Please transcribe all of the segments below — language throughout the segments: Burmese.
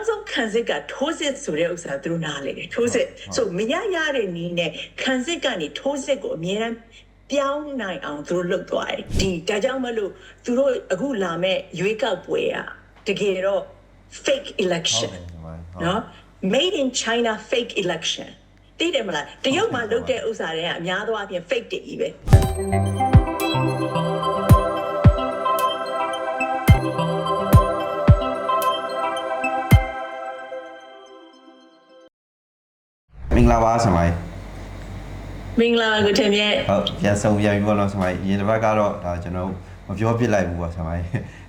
နောက်ဆုံးခံစစ်ကထိုးစစ်ဆိုတဲ့ဥစ္စာသူတို့နားလေတယ်ထိုးစစ်ဆိုမရရတဲ့နီးနဲ့ခံစစ်ကနေထိုးစစ်ကိုအမြဲတမ်းပြောင်းနိုင်အောင်သူတို့လုပ်သွားတယ်ဒီဒါကြောင့်မလို့သူတို့အခုလာမဲ့ရွေးကောက်ပွဲอ่ะတကယ်တော့ fake ဟုတ် election တယ်ညီမလေးဟုတ်နော် made in china fake election သိတယ်မလားတရုတ်မှာလုပ်တဲ့ဥစ္စာတွေကအများသောအားဖြင့် fake တည်ကြီးပဲ ဂလာပါဆမိုင်းမင်္ဂလာပါကိုထင်မြတ်ဟုတ်ပြန်ဆုံးပြန်ပြီပေါ့နော်ဆမိုင်းရင်တစ်ပတ်ကတော့ဒါကျွန်တော်မပြောပြစ်လိုက်ဘူးပေါ့ဆမိုင်း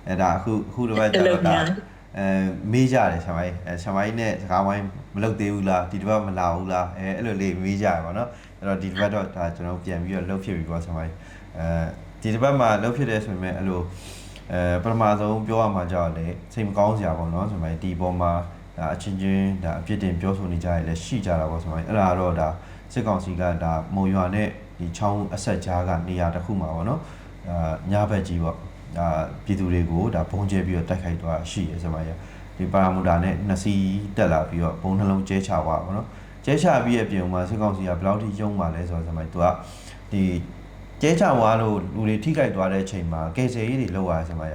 အဲဒါအခုအခုတစ်ပတ်ကျတော့ဒါအဲမေးကြတယ်ဆမိုင်းအဲဆမိုင်းနဲ့စကားဝိုင်းမလုပ်သေးဘူးလားဒီတစ်ပတ်မလာဘူးလားအဲအဲ့လိုလေးမေးကြရပါတော့အဲ့တော့ဒီတစ်ပတ်တော့ဒါကျွန်တော်ပြန်ပြီးတော့လှုပ်ဖြစ်ပြီပေါ့ဆမိုင်းအဲဒီတစ်ပတ်မှာလှုပ်ဖြစ်တယ်ဆိုပေမဲ့အဲ့လိုအဲပထမဆုံးပြောရမှာကြောက်လေစိတ်မကောင်းစရာပေါ့နော်ဆမိုင်းဒီပေါ်မှာ ဒါအချင်းချင်းဒါအပြစ်တင်ပြောဆိုနေကြရလဲရှိကြတာပေါ့ဆမိုင်းအဲ့ဒါတော့ဒါစစ်ကောင်စီကဒါမုံရွာနဲ့ဒီချောင်းအဆက်ကြားကနေရာတစ်ခုမှာပေါ့နော်အာညာဘက်ကြီးပေါ့အာပြည်သူတွေကိုဒါဘုံကျဲပြီးတော့တိုက်ခိုက်သွားရှိရစမရဒီပါရာမူတာနဲ့နှစ်စီးတက်လာပြီးတော့ဘုံနှလုံးကျဲချသွားပါပေါ့နော်ကျဲချပြီးရဲ့ပြင်မှာစစ်ကောင်စီကဘယ်လောက်ထိယုံပါလဲဆိုတော့စမရသူကဒီကျဲချသွားလို့လူတွေထိခိုက်သွားတဲ့အချိန်မှာကေဆေကြီးတွေလောက်ရစမရ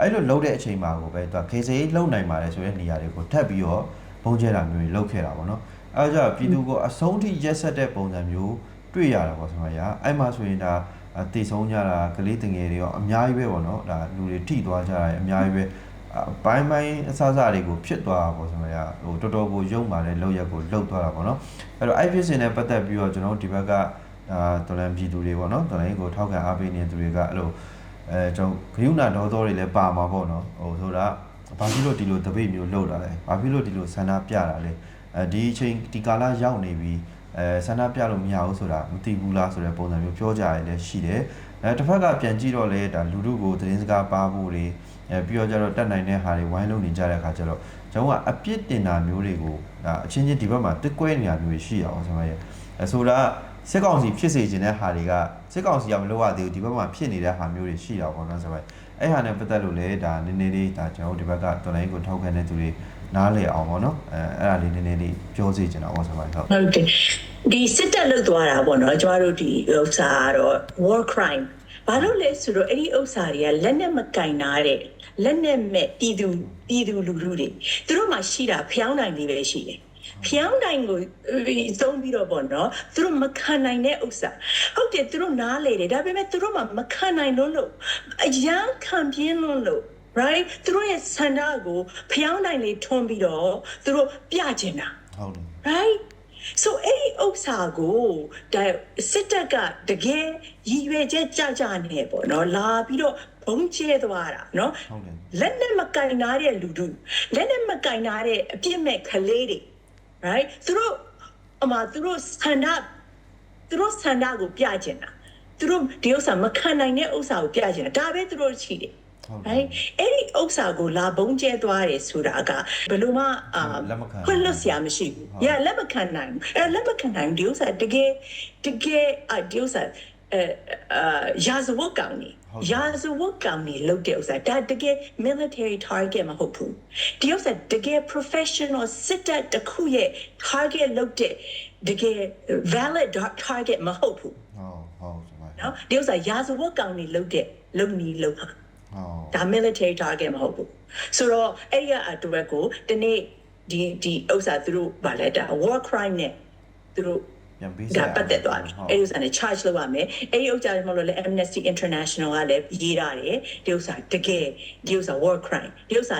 အဲ့လိုလှုပ်တဲ့အချိန်မှာကိုပဲသူကကေဆေကြီးလှုပ်နိုင်ပါတယ်ဆိုတဲ့နေရာတွေကိုထပ်ပြီးတော့ဘုံကျဲတာမျိုးတွေလှုပ်ခဲ့တာပေါ့နော်အဲဒါကြောင့်ပြည်သူကိုအဆုံးထိရက်ဆက်တဲ့ပုံစံမျိုးတွေ့ရတာပေါ့ဆရာ။အဲ့မှာဆိုရင်ဒါအတည်ဆုံးကြတာကလေးတငယ်တွေရောအများကြီးပဲပေါ့နော်။ဒါလူတွေထိသွားကြတာအများကြီးပဲအပိုင်းပိုင်းအစအစတွေကိုဖြစ်သွားတာပေါ့ဆရာ။ဟိုတော်တော်ကိုယုံပါတဲ့လောက်ရက်ကိုလှုပ်သွားတာပေါ့နော်။အဲ့တော့အဲ့ဖြစ်စဉ်နဲ့ပတ်သက်ပြီးတော့ကျွန်တော်တို့ဒီဘက်ကအာတော်လန်ပြည်သူတွေပေါ့နော်။တော်လန်ကိုထောက်ခံအားပေးနေတဲ့သူတွေကအဲ့လို အဲကျွန်တော်ဂရုဏာဒေါသောတွေလည်းပါမှာပေါ့နော်။ဟိုဆိုတာဘာဖြစ်လို့ဒီလိုတပိတ်မျိုးလှုပ်တာလဲ။ဘာဖြစ်လို့ဒီလိုဆန္ဒပြတာလဲ။အဲဒီအချိန်ဒီကာလရောက်နေပြီအဲဆန္ဒပြလို့မရဘူးဆိုတာမသိဘူးလားဆိုတဲ့ပုံစံမျိုးပြောကြရတယ်လည်းရှိတယ်အဲတစ်ဖက်ကပြန်ကြည့်တော့လေဒါလူတို့ကိုသတင်းစကားပါဖို့တွေအဲပြီးတော့ကျတော့တက်နိုင်တဲ့ဟာတွေဝိုင်းလုံးနေကြတဲ့အခါကျတော့ကျွန်တော်ကအပြစ်တင်တာမျိုးတွေကိုဒါအချင်းချင်းဒီဘက်မှာတစ်ကွဲနေတာမျိုးတွေရှိရအောင်ဆိုမှရဲ့အဲဆိုတာ စစ်ကောင်စီဖြစ်စေခြင်းတဲ့ဟာတွေကစစ်ကောင်စီကမလုပ်ရသေးဘူးဒီဘက်မှာဖြစ်နေတဲ့ဟာမျိုးတွေရှိတာပေါ့နော်ဆိုတော့အဲ့ဟာနဲ့ပတ်သက်လို့လေဒါနည်းနည်းလေးဒါကျွန်တော်တို့ဒီဘက်ကတော်လိုင်းကိုထောက်ခံတဲ့သူတွေနားလည်အောင်ပေါ့နော်အဲအဲ့ဒါလေးနည်းနည်းလေးပြောစီချင်တာပေါ့ဆိုပါဟုတ်ဟုတ်တယ်ဒီစစ်တပ်လုတ်သွားတာပေါ့နော်ကျမတို့ဒီဥစ္စာကတော့ war crime ဘာလို့လဲဆိုတော့အဲ့ဒီဥစ္စာတွေကလက်နဲ့မကင်နာတဲ့လက်နဲ့မဲ့ပြည်သူပြည်သူလူထုတွေသူတို့မှရှိတာဖျောင်းနိုင်လေးပဲရှိတယ် ဖျောင်းနိုင်ကိုသုံးပြီးတော့ပေါ့နော်သူတို့မခံနိုင်တဲ့ဥစ္စာဟုတ်တယ်သူတို့နားလေတယ်ဒါပေမဲ့သူတို့မှမခံနိုင်လို့လို့အရန်ခံပြင်းလို့လို့ right သူတို့ရဲ့ဆန္ဒကိုဖျောင်းနိုင်လေးထွန်းပြီးတော့သူတို့ပြချင်တာဟုတ်တယ် right so အဲ့ဒီဥစ္စာကိုဒါစစ်တပ်ကတကယ်ရည်ရွယ်ချက်ကြကြနေပေါ့နော်လာပြီးတော့ဘုံကျဲသွားတာနော်ဟုတ်တယ်လက်နဲ့မကင်နာတဲ့လူတို့လက်နဲ့မကင်နာတဲ့အပြစ်မဲ့ကလေးတွေ right သူတို့အမသူတို့ဆန္ဒသူတို့ဆန္ဒကိုပြချင်တာသူတို့ဒီဥစ္စာမခံနိုင်တဲ့ဥစ္စာကိုပြချင်တာဒါပဲသူတို့ရှိတယ်ဟုတ်တယ် right အဲ့ဒီဥစ္စာကိုလာဘုံကျဲသွားတယ်ဆိုတာကဘယ်လိုမှအာလက်မခံခွင့်လွတ်စရာမရှိဘူးဟုတ်။ yeah လက်မခံနိုင်ဘူး။အဲ့လက်မခံနိုင်ဘူးဒီဥစ္စာတကယ်တကယ်အဒီဥစ္စာအဲအာရာဇဝတ်ကောင်နေဟုတ်တယ် ရာဇဝတ်ကောင်နေလုပ်တဲ့ဥစ္စာဒါတကယ် military target မဟုတ်ဘူး။ဒီဥစ္စာတကယ် professional စစ်တပ်တစ်ခုရဲ့ target လုပ်တဲ့တကယ် valid target မဟုတ်ဘူးဟုတ်ဟုတ်ဆိုပါ။နော်ဒီဥစ္စာရာဇဝတ်ကောင်နေလုပ်တဲ့လုပ်နီလုပ်ဟာဟုတ်ဒါ military target မဟုတ်ဘူးဆိုတော့အဲ့ဒီအတူဘက်ကိုဒီနေ့ဒီဒီဥစ္စာသူတို့ဗာလဲဒါ war crime နဲ့သူတို့ ပြန်ပြီးဒါပတ်သက်သွားပြီဟုတ်အဲ့ဒီဥစ္စာနဲ့ charge လုပ်ရမယ်အဲ့ဒီဥစ္စာတွေမလို့လဲ Amnesty International ကလည်းရေးရတယ်ဒီဥစ္စာတကယ်ဒီဥစ္စာ war crime ဒီဥစ္စာ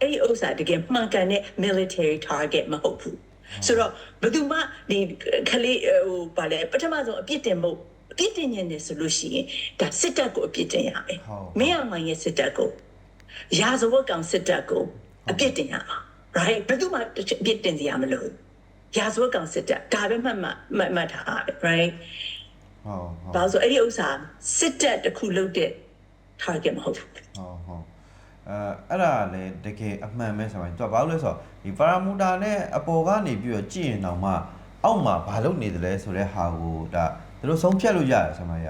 အဲ့ဒီဥစ္စာတကယ်မှန်ကန်တဲ့ military target မဟုတ်ဘူးဆိုတော့ဘယ်သူမှဒီခလေးဟိုဗာလဲပထမဆုံးအပြစ်တင်ဖို့အပြစ်တင်နေတယ်ဆိုလို့ရှိရင်ဒါစစ်တပ်ကိုအပြစ်တင်ရမယ်ဟုတ်မင်းအောင်မိုင်ရဲ့စစ်တပ်ကိုရာဇဝတ်ကောင်စစ်တပ်ကိုအပြစ်တင်ရမှာ right ဘယ်သူမှအပြစ်တင်စရာမလိုဘူး ရာဇဝတ်ကောင်စစ်တပ်ဒါပဲမှတ်မှတ်မှတ်မှတ်ထားရမယ် right ဟုတ်ဟုတ်ဘာလို့ဆိုအဲ့ဒီဥစ္စာစစ်တပ်တစ်ခုလုပ်တဲ့ target မဟုတ်ဘူးဟုတ်ဟုတ်အဲအဲ့ဒါလည်းတကယ်အမှန်ပဲဆိုရင်သူကဘာလို့လဲဆိုတော့ဒီပါရာမူတာနဲ့အပေါ်ကနေပြီးတော့ကြည့်ရင်တော့မှအောက်မှာဘာလုပ်နေတယ်လဲဆိုတဲ့ဟာကိုဒါသူတို့ဆုံးဖြတ်လို့ရတယ်ဆမရ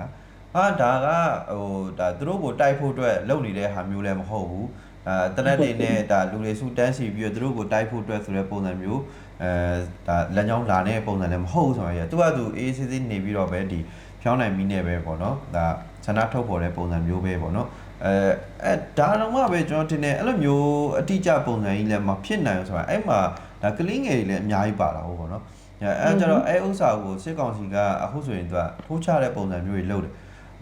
ဟာဒါကဟိုဒါသူတို့ကိုတိုက်ဖို့အတွက်လုပ်နေတဲ့ဟာမျိုးလည်းမဟုတ်ဘူးဒါအဲတနက်တွေနဲ့ဒါလူတွေစုတန်းစီပြီးတော့သူတို့ကိုတိုက်ဖို့အတွက်ဆိုတဲ့ပုံစံမျိုး အဲဒါလမ်းကြောင်းလာတဲ့ပုံစံလည်းမဟုတ်ဘူးဆိုရင်သူကသူအေးစစ်စစ်နေပြီးတော့ပဲဒီဖြောင်းနိုင်မီနဲ့ပဲပေါ့နော်ဒါဆန္ဒထုတ်ပေါ်တဲ့ပုံစံမျိုးပဲပေါ့နော်အဲအဲဒါတော့မှပဲကျွန်တော်တင်တယ်အဲ့လိုမျိုးအတိအကျပုံစံကြီးလည်းမဖြစ်နိုင်ဘူးဆိုတာအဲ့မှာဒါကလင်းငယ်တွေလည်းအများကြီးပါတာဟုတ်ပေါ့နော်အဲအဲကျတော့အဲဥစ္စာကိုစစ်ကောင်စီကအခုဆိုရင်သူကထိုးချတဲ့ပုံစံမျိုးတွေလုပ်တယ်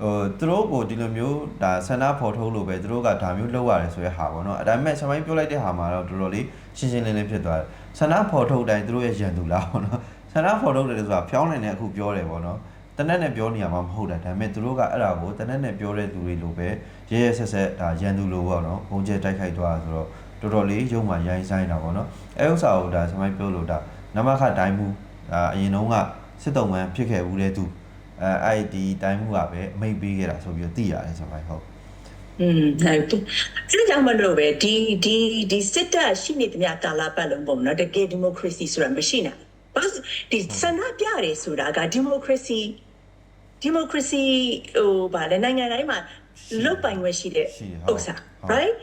ဟိုသူတို့ကိုဒီလိုမျိုးဒါဆန္ဒဖော်ထုတ်လို့ပဲသူတို့ကဒါမျိုးလုပ်ရတယ်ဆိုရဲဟာပေါ့နော်အဲဒါပေမဲ့ဆမိုင်းပြောလိုက်တဲ့ဟာမှာတော့တော်တော်လေးရှင်းရှင်းလင်းလင်းဖြစ်သွားတယ်ဆန္ဒဖော်ထုတ်တိုင်းသူတို့ရဲ့ရန်သူလားပေါ့နော်ဆန္ဒဖော်ထုတ်တယ်ဆိုတာဖြောင်းနိုင်တဲ့အခုပြောတယ်ပေါ့နော်တနက်နဲ့ပြောနေရမှာမဟုတ်တာဒါပေမဲ့သူတို့ကအဲ့ဒါကိုတနက်နဲ့ပြောတဲ့သူတွေလိုပဲရဲရဲဆက်ဆက်ဒါရန်သူလိုပေါ့နော်ဘုံကျဲတိုက်ခိုက်သွားတာဆိုတော့တော်တော်လေးရုံမှရိုင်းဆိုင်တာပေါ့နော်အဲဥစ္စာကိုဒါဆမိုင်းပြောလို့ဒါနမခတိုင်းမှုဒါအရင်တုန်းကစစ်တုံးမှန်ဖြစ်ခဲ့ဘူးတဲ့သူ အဲအဲ့ဒီတိုင်းမှုကပဲအမိတ်ပေးခဲ့တာဆိုပြီးတော့သိရတယ်ဆိုတော့ဟုတ်อืมဟုတ်တယ်အဲကြောင့်မလို့ပဲဒီဒီဒီစစ်တပ်ရှိနေသမျှကာလပတ်လုံးပုံနော်တကယ်ဒီမိုကရေစီဆိုတာမရှိနိုင်ဘာလို့ဒီဆန္ဒပြတယ်ဆိုတာကဒီမိုကရေစီဒီမိုကရေစီဟိုဗာလဲနိုင်ငံတိုင်းမှာလုတ်ပိုင်ခွင့်ရှိတဲ့ဥစ္စာ right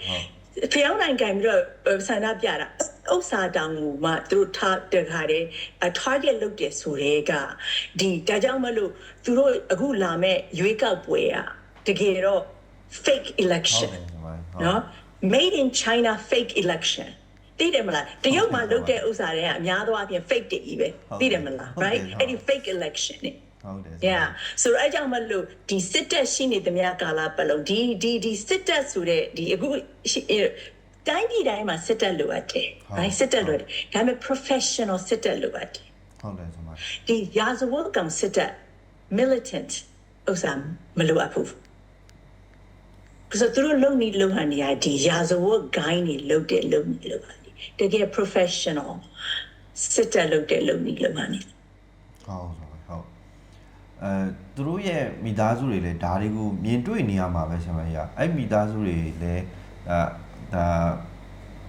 ဖျောင်းနိုင်ကြပြီးတော့ဆန္ဒပြတာ ဥစ္စာတောင်ကိုမှသူတို့ထားတခါတည်း target လုပ်တယ်ဆိုတဲ့ကဒီဒါကြောင့်မလို့သူတို့အခုလာမဲ့ရွေးကောက်ပွဲอ่ะတကယ်တော့ fake ဟုတ် election တယ်ဆိုပါဟုတ်နော် made in china fake election သိတယ်မလားတရုတ်မှာလုပ်တဲ့ဥစ္စာတွေကအများသောအားဖြင့် fake တည်ကြီးပဲသိတယ်မလား right အဲ့ဒီ fake election နဲ့ဟုတ်တယ် yeah ဆိုတော့အဲ့ကြောင့်မလို့ဒီစစ်တပ်ရှိနေသမျှကာလပတ်လုံးဒီဒီဒီစစ်တပ်ဆိုတဲ့ဒီအခုရှိအဲ့ တိုင်းပြည်တိုင်းမှာစစ်တပ်လိုအပ်တယ် right စစ်တပ်လိုအပ်တယ်ဒါပေမဲ့ professional စစ်တပ်လိုအပ်တယ်ဟုတ်တယ်ဆိုပါဒီရာဇဝတ်ကောင်စစ်တပ် militant ဥစ္စာမလိုအပ်ဘူးဆိုတော့သူတို့လုံနေလုံဟန်နေရဒီရာဇဝတ်ဂိုင်းနေလုံတဲ့လုံနေလုံဟန်နေတကယ် professional စစ်တပ်လုံတဲ့လုံနေလုံဟန်နေဟုတ်ဆိုပါဟုတ်အဲသူတို့ရဲ့မိသားစုတွေလည်းဒါတွေကိုမြင်တွေ့နေရမှာပဲဆရာမကြီးအဲ့မိသားစုတွေလည်းဒါ ဒါ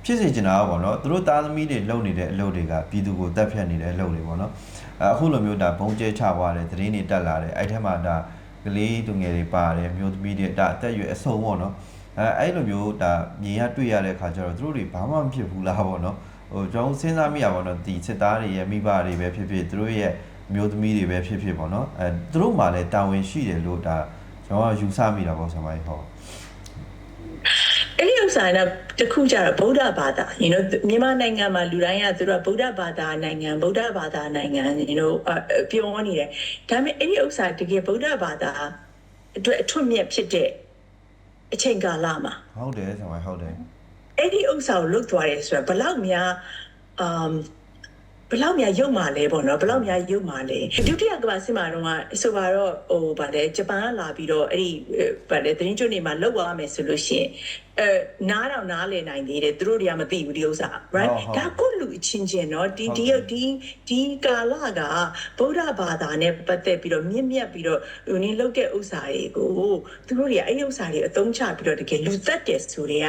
ဖြစ်စေချင်တာပေါ့နော်သူတို့သားသမီးတွေလုပ်နေတဲ့အလုပ်တွေကပြည်သူကိုတက်ဖြတ်နေတဲ့အလုပ်တွေပေါ့နော်အဲအခုလိုမျိုးဒါဘုံကျဲချသွားတယ်သတင်းတွေတက်လာတယ်အဲ့ထက်မှာဒါကလေးသူငယ်တွေပါတယ်မျိုးသမီးတွေဒါအသက်အရွယ်အဆုံးပေါ့နော်အဲအဲ့လိုမျိုးဒါမြင်ရတွေ့ရတဲ့ခါကျတော့သူတို့တွေဘာမှမဖြစ်ဘူးလားပေါ့နော်ဟိုကျွန်တော်စဉ်းစားမိရပါတော့ဒီစစ်သားတွေရဲ့မိဘတွေပဲဖြစ်ဖြစ်သူတို့ရဲ့အမျိုးသမီးတွေပဲဖြစ်ဖြစ်ပေါ့နော်အဲသူတို့မှလည်းတာဝန်ရှိတယ်လို့ဒါကျွန်တော်ကယူဆမိတာပေါ့ဆရာမကြီးဟုတ် အဲ့ဒီဥစ္စာကတခုကြတော့ဗုဒ္ဓဘာသာ you know မြန်မာနိုင်ငံမှာလူတိုင်းကသူတို့ကဗုဒ္ဓဘာသာနိုင်ငံဗုဒ္ဓဘာသာနိုင်ငံ you know အပြောနေတယ်ဒါပေမဲ့အဲ့ဒီဥစ္စာတကယ်ဗုဒ္ဓဘာသာအတွက်အထွတ်မြတ်ဖြစ်တဲ့အချိန်ကာလမှာဟုတ်တယ်ဆရာမကြီးဟုတ်တယ်အဲ့ဒီဥစ္စာကိုလုတ်သွားတယ်ဆိုတော့ဘလောက်များအမ် ဘလောက်များရုပ်မာလဲပေါ့နော်ဘလောက်များရုပ်မာလဲဒုတိယကမ္ဘာစစ်မှာတော့ဆိုပါတော့ဟိုဗာလဲဂျပန်ကလာပြီးတော့အဲ့ဒီဗာလဲသတင်းကျွတ်နေမှာလောက်သွားမယ်ဆိုလို့ရှိရင်အဲနားတော့နားလည်နိုင်သေးတယ်သူတို့တွေကမသိဘူးဒီဥစ္စာ right ဒါကိုလူအချင်းချင်းเนาะဒီဒီဒီဒီကာလကဗုဒ္ဓဘာသာနဲ့ပတ်သက်ပြီးတော့မြင့်မြတ်ပြီးတော့ဟိုနည်းလောက်တဲ့ဥစ္စာတွေကိုသူတို့တွေကအဲ့ဒီဥစ္စာတွေအသုံးချပြီးတော့တကယ်လူသက်တယ်ဆိုတွေက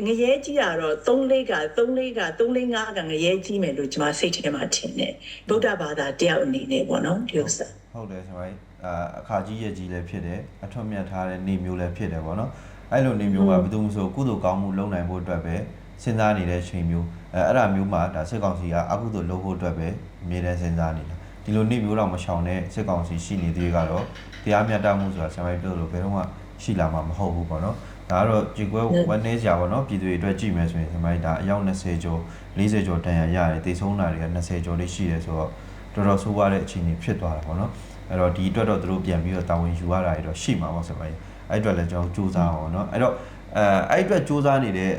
ငရဲကြီးတာတော့3လေးက3လေးက3လေး5ကငရဲကြီးမယ်လို့ကျွန်မစိတ်ထဲမှာထင်တယ်ဗုဒ္ဓဘာသာတယောက်အနေနဲ့ပေါ့နော်ဒီဥစ္စာဟုတ်တယ်ဆရာမကြီးအာအခါကြီးရဲ့ကြီးလည်းဖြစ်တယ်အထွတ်မြတ်ထားတဲ့နေမျိုးလည်းဖြစ်တယ်ပေါ့နော်အဲ့လိုနေမျိုးကဘယ်သူမှမဆိုကုသိုလ်ကောင်းမှုလုပ်နိုင်ဖို့အတွက်ပဲစဉ်းစားနေတဲ့ချိန်မျိုးအဲအဲ့ဒါမျိုးမှာဒါစစ်ကောင်စီကအကုသိုလ်လုပ်ဖို့အတွက်ပဲအမြဲတမ်းစဉ်းစားနေတာဒီလိုနေမျိုးတော့မရှောင်တဲ့စစ်ကောင်စီရှိနေသေးကတော့တရားမျှတမှုဆိုတာဆရာမကြီးပြောလို့ဘယ်တော့မှရှိလာမှာမဟုတ်ဘူးပေါ့နော် ဒါကတော့ကြေကွဲဝန်းနေစရာပေါ့နော်ပြည်သူတွေအတွက်ကြည့်မယ်ဆိုရင်ဒီမှာဒါအယောက်20ကျော်40ကျော်တန်ရရတယ်တိတ်ဆုံးတာတွေက20ကျော်လေးရှိတယ်ဆိုတော့တော်တော်ဆိုးရတဲ့အခြေအနေဖြစ်သွားတာပေါ့နော်အဲ့တော့ဒီအတွက်တော့သူတို့ပြန်ပြီးတော့တာဝန်ယူရတာတွေတော့ရှိမှာပေါ့ဆိုပါရင်အဲ့အတွက်လည်းကျွန်တော်စူးစမ်းအောင်နော်အဲ့တော့အဲအဲ့အတွက်စူးစမ်းနေတဲ့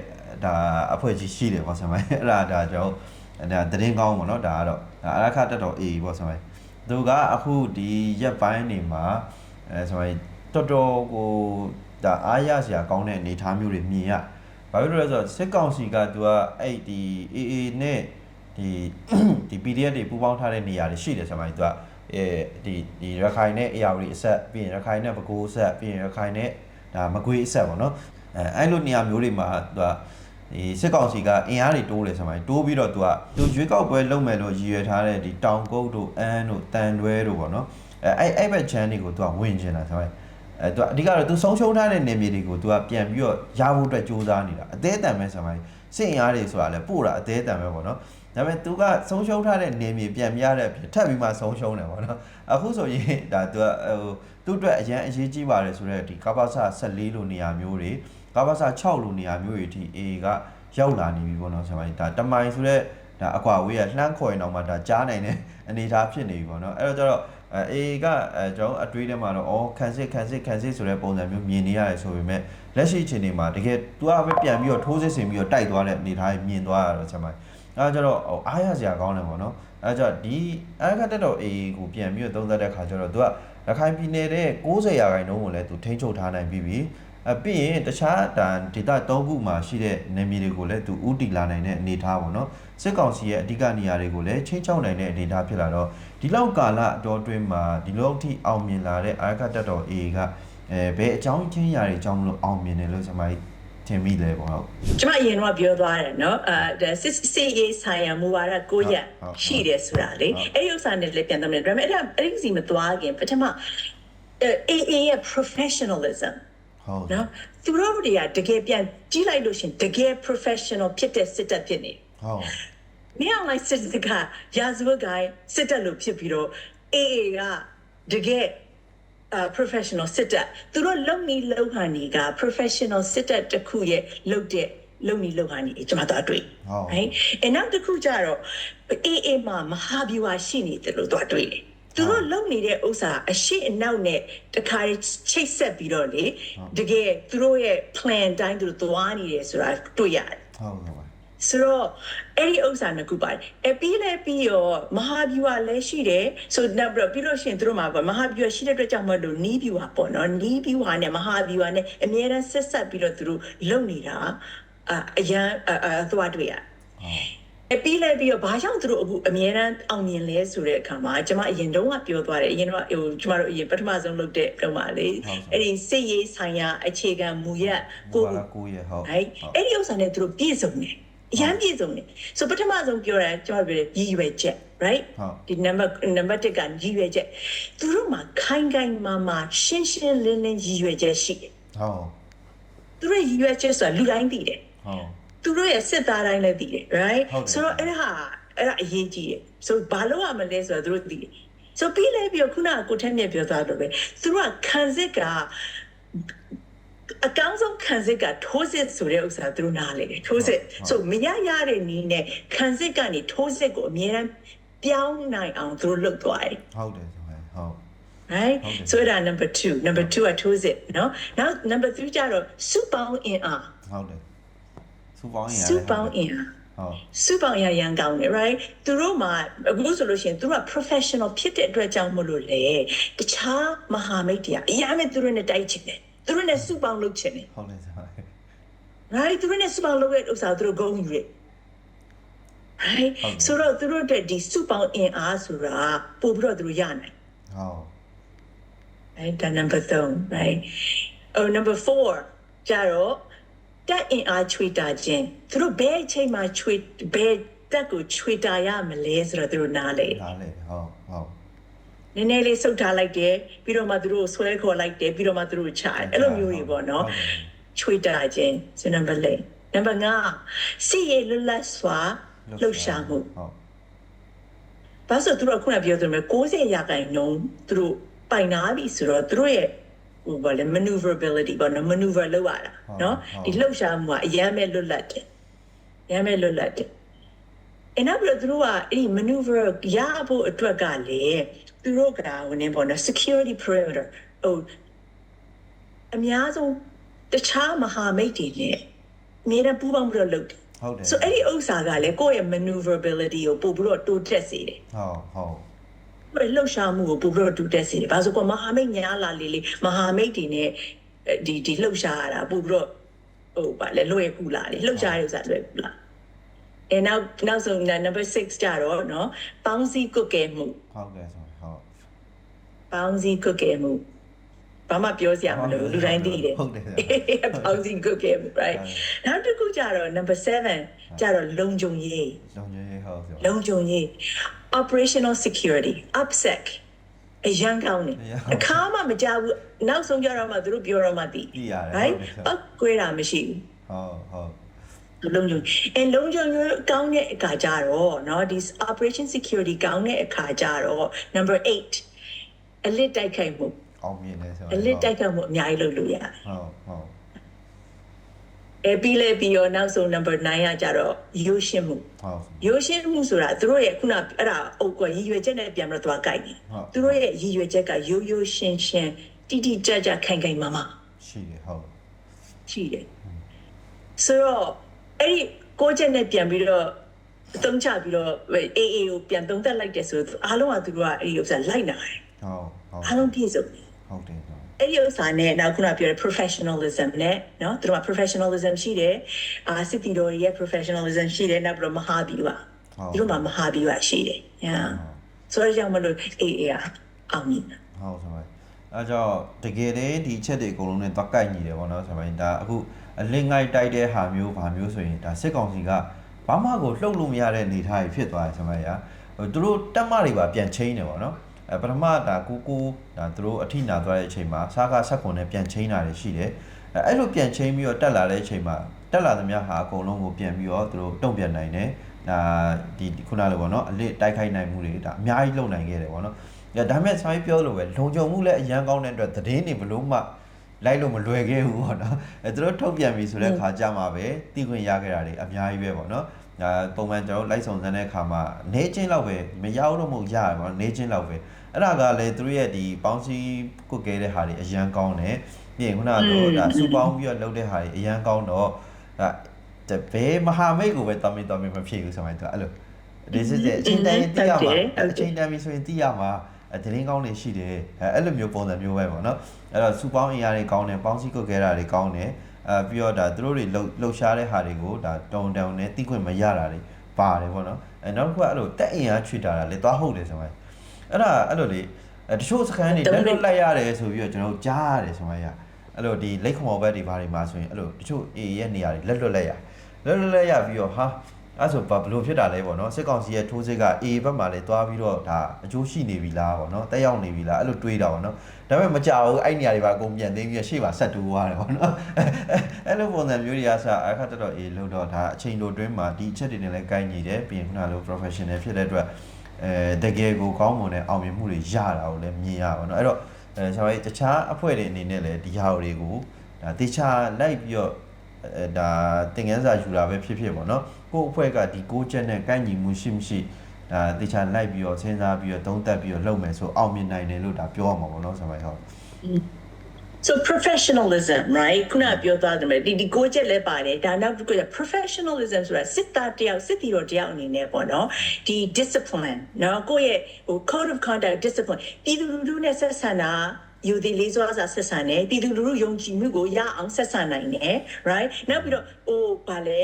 ဒါအဖွဲ့ကြီးရှိတယ်ပေါ့ဆိုပါရင်အဲ့ဒါဒါကျွန်တော်ဒါတရင်ကောင်းပေါ့နော်ဒါကတော့အရခတက်တော် AA ပေါ့ဆိုပါရင်သူကအခုဒီရက်ပိုင်းနေမှာအဲဆိုရင်တော်တော်ကို ဒါအားရစရာကောင်းတဲ့အနေအထားမျိုးတွေမြင်ရဘာဖြစ်လို့လဲဆိုတော့စစ်ကောင်စီကသူကအဲ့ဒီ AA နဲ့ဒီဒီ PDF တွေပူးပေါင်းထားတဲ့နေရာတွေရှိတယ်ဆရာမကြီးသူကအဲဒီဒီရခိုင်နဲ့အရာဝတီအဆက်ပြီးရင်ရခိုင်နဲ့ပဲခူးအဆက်ပြီးရင်ရခိုင်နဲ့ဒါမကွေးအဆက်ပေါ့နော်အဲအဲ့လိုနေရာမျိုးတွေမှာသူကဒီစစ်ကောင်စီကအင်အားတွေတိုးတယ်ဆိုမှတိုးပြီးတော့သူကသူရွေးကောက်ပွဲလုပ်မယ်လို့ရည်ရွယ်ထားတဲ့ဒီတောင်ကုတ်တို့အန်းတို့တန်တွဲတို့ပေါ့နော်အဲအဲ့အဲ့ဘက်ချမ်းတွေကိုသူကဝင်ကျင်တာဆိုမှ အဲအဲသူအဓိကတော့သူဆုံးရှုံးထားတဲ့နေမြေတွေကိုသူကပြန်ပြီးတော့ရဖို့အတွက်ကြိုးစားနေတာအသေးအတန်ပဲဆရာမကြီးစင်ရားတွေဆိုတာလဲပို့တာအသေးအတန်ပဲပေါ့နော်ဒါပေမဲ့သူကဆုံးရှုံးထားတဲ့နေမြေပြန်ပြရတဲ့အပြင်ထပ်ပြီးမှဆုံးရှုံးတယ်ပေါ့နော်အခုဆိုရင်ဒါသူကဟိုသူ့အတွက်အရန်အရေးကြီးပါတယ်ဆိုတော့ဒီကပ္ပစ14လိုနေရာမျိုးတွေကပ္ပစ6လိုနေရာမျိုးတွေဒီ A ကရောက်လာနေပြီပေါ့နော်ဆရာမကြီးဒါတမိုင်ဆိုတဲ့ဒါအကွာဝေးကလှမ်းခေါ်ရင်တော့မှဒါကြားနိုင်တဲ့အနေအထားဖြစ်နေပြီပေါ့နော်အဲ့တော့ကျတော့ အဲ A ကအဲကျွန်တော်အတွေးထဲမှာတော့အော်ခံစစ်ခံစစ်ခံစစ်ဆိုတဲ့ပုံစံမျိုးမြင်နေရတယ်ဆိုပေမဲ့လက်ရှိအချိန်တွေမှာတကယ်သူကပဲပြန်ပြီးတော့ထိုးစစ်ဆင်ပြီးတော့တိုက်သွားတဲ့အနေအထားကြီးမြင်သွားရတော့ဆရာမကြီးအဲတော့ကျတော့ဟိုအားရစရာကောင်းတယ်ပေါ့နော်အဲကြတော့ဒီအခက်တက်တော့ A ကိုပြန်ပြီးတော့သုံးသပ်တဲ့ခါကျတော့သူကရခိုင်ပြည်နယ်တဲ့60ရာခိုင်နှုန်းကိုလည်းသူထိန်းချုပ်ထားနိုင်ပြီးပြီအပြီးရင်တခြားဒါဒေတာ၃ခုမှာရှိတဲ့နေမြေတွေကိုလည်းသူဥတီလာနိုင်တဲ့အနေအထားပေါ့နော်စစ်ကောင်စီရဲ့အဓိကနေရာတွေကိုလည်းချင်းချောက်နိုင်တဲ့အနေအထားဖြစ်လာတော့ ဒီလောက်ကာလအတော်အတွင်းမှာဒီလောက်ထိအောင်မြင်လာတဲ့အာရခတက်တော် A ကအဲဘယ်အကြောင်းချင်းရာတွေအကြောင်းမလို့အောင်မြင်တယ်လို့ကျွန်မထင်မိလဲပေါ့ဟုတ်ကျမအရင်တော့ပြောသွားတယ်နော်အဲစစ်စစ်ရေးဆိုင်ရာမူဝါဒကိုရက်ရှိတယ်ဆိုတာလေအဲ့ဒီဥစ္စာနဲ့လည်းပြန်တယ်ဒါပေမဲ့အဲ့ဒါအဲ့ဒီစီမသွားခင်ပထမ AA ရဲ့ professionalism ဟုတ်နော်သူတို့တွေကတကယ်ပြန်ကြီးလိုက်လို့ရှင်တကယ် professional ဖြစ်တဲ့စစ်တပ်ဖြစ်နေဟုတ် မင်းအောင်လိုက်စစ်တပ်ကရာဇဝတ်ကိုင်းစစ်တပ်လို့ဖြစ်ပြီးတော့ AA ကတကယ်အာ professional စစ်တပ်သူတို့လုံနေလုံဟန်နေက professional စစ်တပ်တစ်ခုရဲ့လုပ်တဲ့လုံနေလုံဟန်နေကျွန်မတို့တွေ့ဟုတ် right အနောက်တစ်ခုကျတော့ AA မှာမဟာဗျူဟာရှိနေတယ်လို့တို့တွေ့တယ်သူတို့လုံနေတဲ့ဥစ္စာအရှိအနောက်နဲ့တခါချိတ်ဆက်ပြီးတော့လေတကယ်သူတို့ရဲ့ plan တိုင်းသူတို့သွားနေတယ်ဆိုတာတွေ့ရတယ်ဟုတ်ကဲ့ပါ ဆိုတော့အဲ့ဒီဥစ္စာနှစ်ခုပါတယ်အပြီးလည်းပြီးရောမဟာဗျူဟာလည်းရှိတယ်ဆိုတော့ပြီးတော့ပြီးလို့ရှိရင်တို့မှာပေါ့မဟာဗျူဟာရှိတဲ့အတွက်ကြောင့်မလို့နီးဗျူဟာပေါ့နော်နီးဗျူဟာနဲ့မဟာဗျူဟာနဲ့အများအားဆက်ဆက်ပြီးတော့သူတို့လုံနေတာအအရန်အအသွားတွေ့ရဟုတ်အပြီးလည်းပြီးတော့ဘာကြောင့်သူတို့အခုအများအားအောင်မြင်လဲဆိုတဲ့အခါမှာကျွန်မအရင်တုန်းကပြောသွားတယ်အရင်တော့ဟိုကျွန်မတို့အရင်ပထမဆုံးလုပ်တဲ့တုန်းကလေအဲ့ဒီစိတ်ရေးဆိုင်ရာအခြေခံမူရကိုကိုကိုရဟုတ်ဟဲ့အဲ့ဒီဥစ္စာနဲ့သူတို့ပြည့်စုံတယ် အရန်ပြည့်စုံတယ်ဆိုပထမဆုံးပြောတာကျွန်တော်ပြောတယ်ရည်ရွယ်ချက် right ဟုတ်ဒီ number number 1ကရည်ရွယ်ချက်သူတို့မှာခိုင်ခိုင်မာမာရှင်းရှင်းလင်းလင်းရည်ရွယ်ချက်ရှိတယ်ဟုတ်သူတို့ရည်ရွယ်ချက်ဆိုတာလူတိုင်းသိတယ်ဟုတ်သူတို့ရဲ့စစ်သားတိုင်းလည်းသိတယ် right ဟုတ်တယ်ဆိုတော့အဲ့ဒါဟာအဲ့ဒါအရေးကြီးတယ်ဆိုဘာလို့ရမလဲဆိုတော့သူတို့သိတယ်ဆိုပြီးလဲပြီးတော့ခုနကကိုထက်မြက်ပြောသားလို့ပဲသူတို့ကခံစစ်က အကောင်းဆုံးခံစစ်ကထိုးစစ်ဆိုတဲ့ဥစ္စာသူတို့နားလေတယ်ထိုးစစ်ဆိုမရရတဲ့နည်းနဲ့ခံစစ်ကနေထိုးစစ်ကိုအမြဲတမ်းပြောင်းနိုင်အောင်သူတို့လုပ်သွားတယ် ဟုတ်တယ်ဆိုရင်ဟုတ် right ဟုတ်တယ် so အဲ့ဒါ number 2 number 2ကထိုးစစ်เนาะနောက် number 3ကျတော့စုပေါင်းအင်အား ဟုတ်တယ်စူပေါင်းရင် စုပေါင်းအင်အား ဟုတ် စုပေါင်းရရန်ကောင်းတယ် right သူတို့မှာအခုဆိုလို့ရှိရင်သူတို့က professional ဖြစ်တဲ့အတွက်ကြောင့်မလို့လေတခြားမဟာမိတ်တွေကအများမဲ့သူတို့နဲ့တိုက်ချင်တယ် သူတို့နဲ့စုပေါင်းလုပ်ချင်တယ်ဟုတ်တယ်ဆိုရင် right သူတို့နဲ့စုပေါင်းလုပ်တဲ့ဥစ္စာကိုသူတို့ဂုဏ်ယူတယ် right ဆိုတော့သူတို့တဲ့ဒီစုပေါင်းအင်အားဆိုတာပို့ပြီးတော့သူတို့ရနိုင်ဟုတ် right ဒါ number 3 right oh number 4ကြတော့တက်အင်အားချွေတာခြင်းသူတို့ဘယ်အချိန်မှာချွေဘယ်တက်ကိုချွေတာရမလဲဆိုတော့သူတို့နားလေဒါလေဟုတ်ဟုတ် နည်းနည်းလေးစုတ်ထားလိုက်တယ်ပြီးတော့မှသူတို့ဆွဲခေါ်လိုက်တယ်ပြီးတော့မှသူတို့ချတယ်အဲ့လိုမျိုးတွေပေါ့နော်ချွေတာခြင်းဆို number 4 number 5စီရလွတ်လပ်စွာလှုပ်ရှားမှုဟုတ်ဘာလို့သူတို့ကခုနပြောသလိုမျိုး60ရာခိုင်နှုန်းသူတို့ပိုင်နာပြီဆိုတော့သူတို့ရဲ့ဟိုဘာလဲ maneuverability ပေါ့နော် maneuver လုပ်ရတာနော်ဒီလှုပ်ရှားမှုကအရမ်းပဲလွတ်လပ်တယ်အရမ်းပဲလွတ်လပ်တယ် အဲ့နောက်ပြီးတော့သူတို့ကအဲ့ဒီ maneuver ရဖို့အတွက်ကလေသူတို့ကဟိုနေပေါ့နော် security perimeter ဟိုအများဆုံးတခြားမဟာမိတ်တွေနဲ့အများနဲ့ပူးပေါင်းပြီးတော့လုပ်တယ်ဟုတ်တယ် so အဲ့ဒီဥစ္စာကလည်းကိုယ့်ရဲ့ maneuverability ကိုပို့ပြီးတော့တိုးတက်စေတယ်ဟုတ်ဟုတ်ဘယ်လှုပ်ရှားမှုကိုပို့ပြီးတော့တိုးတက်စေတယ်။ဘာလို့ဆိုတော့မဟာမိတ်ညားလာလေလေမဟာမိတ်တွေနဲ့ဒီဒီလှုပ်ရှားရတာပို့ပြီးတော့ဟိုဗာလေလွယ်ကူလာလေလှုပ်ရှားရဥစ္စာလွယ်ကူလာ။ အဲနောက်နောက်ဆုံး number 6ကြတော့เนาะပေါင်းစည်းကုတ်ကဲမှု ဟုတ်ကဲ့ဆိုရင်ဟုတ် ပေါင်းစည်းကုတ်ကဲမှုဘာမှပြောစရာမလိုဘူးလူတိုင်းသိတယ် ဟုတ်တယ် ပေါင်းစည်းကုတ်ကဲမှု right နောက်တစ်ခုကြတော့ number 7ကြတော့လုံခြုံရေး လုံခြုံရေးဟုတ်ဆို လုံခြုံရေး operational security upsec အရန်ကောင်းတယ် အရန်ကောင်း အခါမှမကြဘူးနောက်ဆုံးကြတော့မှသူတို့ပြောတော့မှသိ သိရတယ် right ဟုတ်တယ် ပောက်ကွဲတာမရှိဘူး ဟုတ်ဟုတ် လုံးကြုံအဲလုံးကြုံကောင်းတဲ့အခါကြတော့เนาะဒီ operation security ကောင်းတဲ့အခါကြတော့ number 8အလစ်တိုက်ခိုက်မှု အောင်မြင်တယ်ဆို အလစ်တိုက်ခိုက်မှုအများကြီးလုပ်လို့ရတယ် ဟုတ်ဟုတ် အဲပြီးလဲပြီးတော့နောက်ဆုံး number 9ကကြတော့ရိုးရှင်းမှု ဟုတ် ရိုးရှင်းမှုဆိုတာသူတို့ရဲ့ခုနအဲ့ဒါအုပ်ကရည်ရွယ်ချက်နဲ့ပြန်ပြီးတော့သွားကြိုက်တယ် ဟုတ် သူတို့ရဲ့ရည်ရွယ်ချက်ကရိုးရိုးရှင်းရှင်းတိတိကျကျခိုင်ခိုင်မာမာ ရှိတယ်ဟုတ် ရှိတယ်ဆိုတော့ အဲ့ဒီကိုယ့်ချက်နဲ့ပြန်ပြီးတော့အသုံးချပြီးတော့အေးအေးကိုပြန်သုံးသက်လိုက်တယ်ဆိုတော့အားလုံးကသူတို့ကအဲ့ဒီဥစ္စာလိုက်နာတယ် ဟုတ်ဟုတ် အားလုံးပြည့်စုံတယ် ဟုတ်တယ်ဟုတ် အဲ့ဒီဥစ္စာနဲ့နောက်ခုနပြောတဲ့ professionalism နဲ့เนาะသူတို့က professionalism ရှိတယ်အာစစ်တီတော်ရဲ့ professionalism ရှိတယ်နောက်ပြီးတော့မဟာဗျူဟာသူတို့မှာမဟာဗျူဟာရှိတယ်ညာဆိုတော့ကြောင့်မလို့အေးအေးအောင်မြင်တာ ဟုတ်ဆရာမအဲကြောင့်တကယ်တည်းဒီအချက်တွေအကုန်လုံးနဲ့သွားကိုက်ညီတယ်ပေါ့နော်ဆရာမဒါအခု အလင်းငိုက်တိုက်တဲ့ဟာမျိုးဘာမျိုးဆိုရင်ဒါစစ်ကောင်စီကဘာမှကိုလှုပ်လို့မရတဲ့အနေအထားကြီးဖြစ်သွားတယ်ဆရာမရာဟိုသူတို့တက်မတွေပါပြန်ချင်းတယ်ပေါ့နော်အဲပထမဒါကိုကိုဒါသူတို့အထိနာသွားတဲ့အချိန်မှာစားကားဆက်ခွန်နဲ့ပြန်ချင်းတာတွေရှိတယ်အဲအဲ့လိုပြန်ချင်းပြီးတော့တက်လာတဲ့အချိန်မှာတက်လာသမျှဟာအကုန်လုံးကိုပြန်ပြီးတော့သူတို့တုံ့ပြန်နိုင်တယ်ဒါဒီခုနလိုပေါ့နော်အလစ်တိုက်ခိုက်နိုင်မှုတွေဒါအများကြီးလုပ်နိုင်ခဲ့တယ်ပေါ့နော်။ဒါဒါပေမဲ့ဆိုင်းပြောလို့ပဲလုံခြုံမှုလည်းအရန်ကောင်းတဲ့အတွက်သတင်းတွေဘလို့မှ လိုက်လို့မလွယ်ခဲ့ဘူးပေါ့နော်။အဲသူတို့ထုတ်ပြန်ပြီဆိုတဲ့ခါကြမှာပဲတည်ခွင့်ရခဲ့တာတွေအများကြီးပဲပေါ့နော်။ဒါပုံမှန်ကျွန်တော်တို့လိုက်ဆောင်စမ်းတဲ့ခါမှာနေချင်းလောက်ပဲမရအောင်တော့မဟုတ်ရတယ်ပေါ့နော်နေချင်းလောက်ပဲ။အဲ့ဒါကလည်းသူတို့ရဲ့ဒီပေါင်းစည်းကုတ်ကဲတဲ့ဟာတွေအရန်ကောင်းတယ်။ပြီးရင်ခုနကတော့ဒါစူပေါင်းပြီးတော့လုပ်တဲ့ဟာတွေအရန်ကောင်းတော့ဒါတဘဲမဟာမိတ်ကိုပဲတော်မင်းတော်မင်းမဖြစ်ဘူးဆိုမှသူအဲ့လိုဒီစစ်စစ်အချင်းတိုင်းသိရမှာအချင်းတိုင်းပြီဆိုရင်သိရမှာအဲ သတင်းကောင်းတွေရှိတယ်အဲအဲ့လိုမျိုးပုံစံမျိုးပဲပေါ့နော်အဲ့တော့စူပေါင်းအင်အားတွေကောင်းတယ်ပေါင်းစည်းကုတ်ခဲတာတွေကောင်းတယ်အဲပြီးတော့ဒါသူတို့တွေလှုပ်လှုပ်ရှားတဲ့ဟာတွေကိုဒါတုံတုံနဲ့တိခွင့်မရတာတွေပါတယ်ပေါ့နော်အဲနောက်တစ်ခုကအဲ့လိုတက်အင်အားချွေတာတာလေသွားဟုတ်တယ်ဆိုမှအဲ့ဒါအဲ့လိုလေအဲတချို့စကန်တွေလက်လွတ်လိုက်ရတယ်ဆိုပြီးတော့ကျွန်တော်ကြားရတယ်ဆိုမှရအဲ့လိုဒီလက်ခုံမော်ဘက်တွေဘာတွေမှာဆိုရင်အဲ့လိုတချို့အေရဲ့နေရာတွေလက်လွတ်လိုက်ရလက်လွတ်လိုက်ရပြီးတော့ဟာ အဲ့ဆိုဘာဘလို့ဖြစ်တာလဲပေါ့နော်စစ်ကောင်စီရဲ့ထိုးစစ်က A ဘက်မှာလည်းတွားပြီးတော့ဒါအကျိုးရှိနေပြီလားပေါ့နော်တက်ရောက်နေပြီလားအဲ့လိုတွေးတာပေါ့နော်ဒါပေမဲ့မကြောက်ဘူးအဲ့နေရာတွေပါအကုန်ပြန်သိမ်းပြီးတော့ရှေ့ပါဆက်တူသွားတယ်ပေါ့နော်အဲ့လိုပုံစံမျိုးတွေကစအခါတတော် A လို့တော့ဒါအချိန်လိုတွင်းမှာဒီအချက်တွေနဲ့လည်းကိုင်းညီတယ်ပြီးရင်ခုနလို professional ဖြစ်တဲ့အတွက်အဲတကယ်ကိုကောင်းမွန်တဲ့အောင်မြင်မှုတွေရတာကိုလည်းမြင်ရပါတော့အဲ့တော့အဲဆရာကြီးတခြားအဖွဲ့တွေအနေနဲ့လည်းဒီဟာတွေကိုဒါတေချာလိုက်ပြီးတော့အဲ ဒါတင်ငန်းစာယူတာပဲဖြစ်ဖြစ်ပေါ့နော်ကို့အဖွဲ့ကဒီကိုချက်နဲ့ကိုက်ညီမှုရှိမရှိဒါတေချာလိုက်ပြီးတော့စဉ်းစားပြီးတော့သုံးသပ်ပြီးတော့လုပ်မယ်ဆိုအောင်မြင်နိုင်တယ်လို့ဒါပြောရမှာပေါ့နော်ဆရာမဟုတ် so professionalism right ခုနပြောသားတယ်ဒီဒီကိုချက်လဲပါတယ်ဒါနောက်တစ်ခုက professionalism ဆိုတာစစ်သားတယောက်စစ်တီတော်တယောက်အနေနဲ့ပေါ့နော်ဒီ discipline နော်ကိုယ့်ရဲ့ဟို code of conduct discipline ပြည်သူလူထုနဲ့ဆက်ဆံတာ ယူသည်လေးစွာစာဆက်ဆံတယ်ပြည်သူလူထုယုံကြည်မှုကိုရအောင်ဆက်ဆံနိုင်တယ် right နောက်ပြီးတော့ဟိုဗာလဲ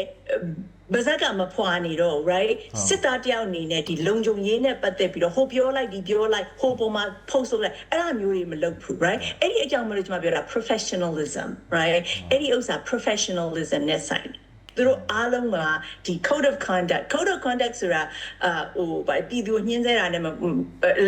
ဘာသာကမဖွာနေတော့ right စစ်သားတယောက်အနေနဲ့ဒီလုံခြုံရေးနဲ့ပတ်သက်ပြီးတော့ဟိုပြောလိုက်ဒီပြောလိုက်ဟိုပုံမှာ post လုပ်လိုက်အဲ့ဒါမျိုးတွေမလုပ်ဘူး right အဲ့ဒီအကြောင်းမလို့ကျွန်မပြောတာ professionalism right အဲ့ဒီဥစ္စာ professionalism နဲ့ဆိုင်တယ် သူတို့အားလုံးကဒီ code of conduct code of conduct ဆိုတာအာဟိုဗာပြည်သူညှင်းဆဲတာနဲ့မ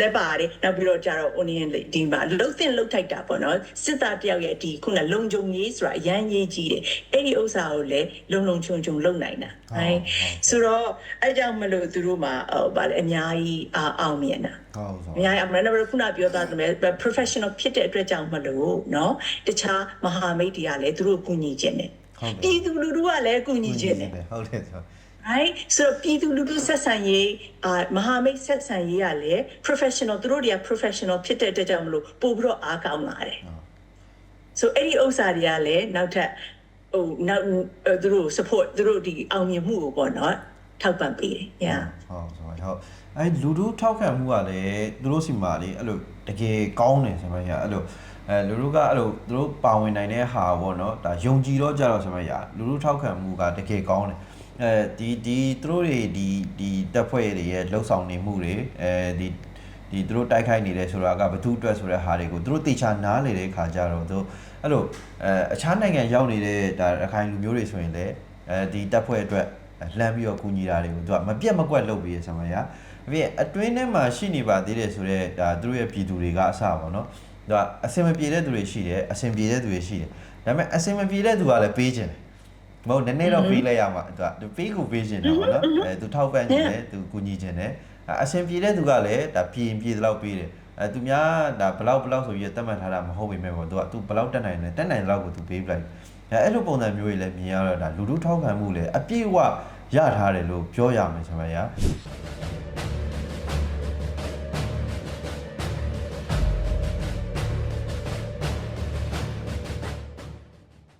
လက်ပါတယ်နောက်ပြီးတော့ကြတော့ onion ဒီမှာလှုပ်တင်လှုပ်ထိုက်တာပေါ့နော်စစ်သားတယောက်ရဲ့ဒီခုနလုံခြုံရေးဆိုတာအရန်ရေးကြီးတယ်အဲ့ဒီဥစ္စာကိုလည်းလုံလုံချုံချုံလုပ်နိုင်တာ right ဆိုတော့အဲ့ကြောင့်မလို့သူတို့မှာဟိုဗာလေအများကြီးအောင်မြင်တာ ဟုတ်ဆို အများကြီးအမှန်တကယ်ခုနပြောသားတယ် professional ဖြစ်တဲ့အတွက်ကြောင့်မလို့เนาะတခြားမဟာမိတ်တွေကလည်းသူတို့ကူညီခြင်းတယ် ဟုတ်ကဲ့ ပြည်သူလူထုကလည်းကူညီခြင်းတယ်ဟုတ်တယ်ဆို right ဆိုတော့ပြည်သူလူထုဆက်ဆံရေးအာမဟာမိတ်ဆက်ဆံရေးကလည်း professional သူတို့တွေက professional ဖြစ်တဲ့အတွက်ကြောင့်မလို့ပို့ပြီးတော့အားကောင်းလာတယ် so အဲ့ဒီဥစ္စာတွေကလည်းနောက်ထပ်ဟိုနောက်အဲ့သူတို့ support သူတို့ဒီအောင်မြင်မှုကိုပေါ့နော်ထောက်ပံ့ပေးတယ် yeah ဟုတ်ဆိုဟုတ်အဲလူတို့ထောက်ခံမှုကလည်းသူတို့စီမှာလေအဲ့လိုတကယ်ကောင်းတယ်ဆရာမရအဲ့လို အဲလူတို့ကအဲ့လိုသူတို့ပါဝင်နိုင်တဲ့ဟာပေါ့နော်ဒါယုံကြည်တော့ကြတော့ဆရာမရလူတို့ထောက်ခံမှုကတကယ်ကောင်းတယ်အဲဒီဒီသူတို့တွေဒီဒီတက်ဖွဲ့တွေရဲ့လှုပ်ဆောင်နေမှုတွေအဲဒီဒီသူတို့တိုက်ခိုက်နေတယ်ဆိုတာကဘသူအတွက်ဆိုတဲ့ဟာတွေကိုသူတို့တေချာနားလေတဲ့ခါကြတော့သူအဲ့လိုအဲအခြားနိုင်ငံရောက်နေတဲ့ဒါရခိုင်လူမျိုးတွေဆိုရင်လည်းအဲဒီတက်ဖွဲ့အတွက်လှမ်းပြီးတော့ကူညီတာတွေကိုသူကမပြတ်မကွက်လုပ်ပြီးရဆံမရအဲ ပြီးရင်အတွင်းထဲမှာရှိနေပါသေးတယ်ဆိုတော့ဒါသူတို့ရဲ့ပြည်သူတွေကအစပါเนาะ ဒါအစင်မပြေတဲ့သူတွေရှိတယ်အစင်ပြေတဲ့သူတွေရှိတယ်ဒါပေမဲ့အစင်မပြေတဲ့သူကလည်းပေးခြင်းမဟုတ်နည်းနည်းတော့ပေးလိုက်ရမှာသူကသူပေးကိုပေးခြင်းတော့ဗောနော်အဲသူထောက်ပံ့ခြင်းတယ်သူကူညီခြင်းတယ်အစင်ပြေတဲ့သူကလည်းဒါပြေရင်ပြေသလောက်ပေးတယ်အဲသူများဒါဘလောက်ဘလောက်ဆိုပြီးတတ်မှတ်ထားတာမဟုတ်ပေမဲ့ပေါ့သူကသူဘလောက်တက်နိုင်လဲတက်နိုင်တဲ့လောက်ကိုသူပေးပလိုက်အဲအဲ့လိုပုံစံမျိုးတွေလည်းမြင်ရတော့ဒါလူလူထောက်ခံမှုလည်းအပြည့်အဝရထားတယ်လို့ပြောရမယ်ဆရာမ